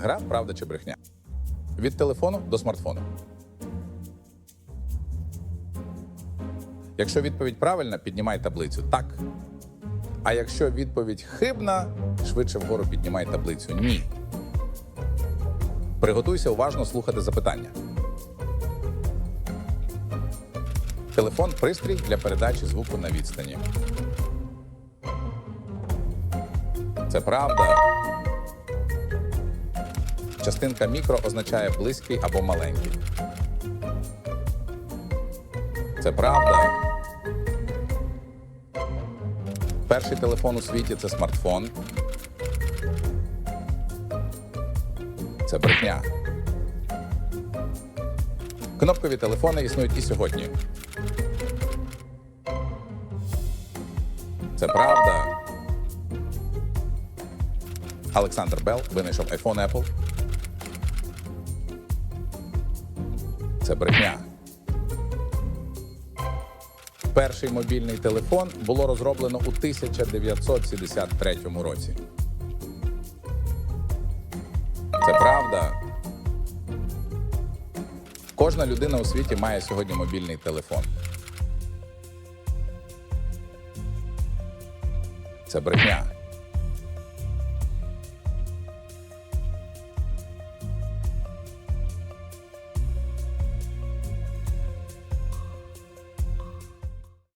Гра, правда чи брехня. Від телефону до смартфону. Якщо відповідь правильна, піднімай таблицю так. А якщо відповідь хибна, швидше вгору піднімай таблицю ні. Приготуйся уважно слухати запитання. Телефон пристрій для передачі звуку на відстані. Це правда. Частинка мікро означає близький або маленький. Це правда. Перший телефон у світі це смартфон. Це брехня. Кнопкові телефони існують і сьогодні. Це правда. Олександр Белл винайшов iPhone Apple. Це брехня. Перший мобільний телефон було розроблено у 1973 році. Це правда. Кожна людина у світі має сьогодні мобільний телефон. Це брехня.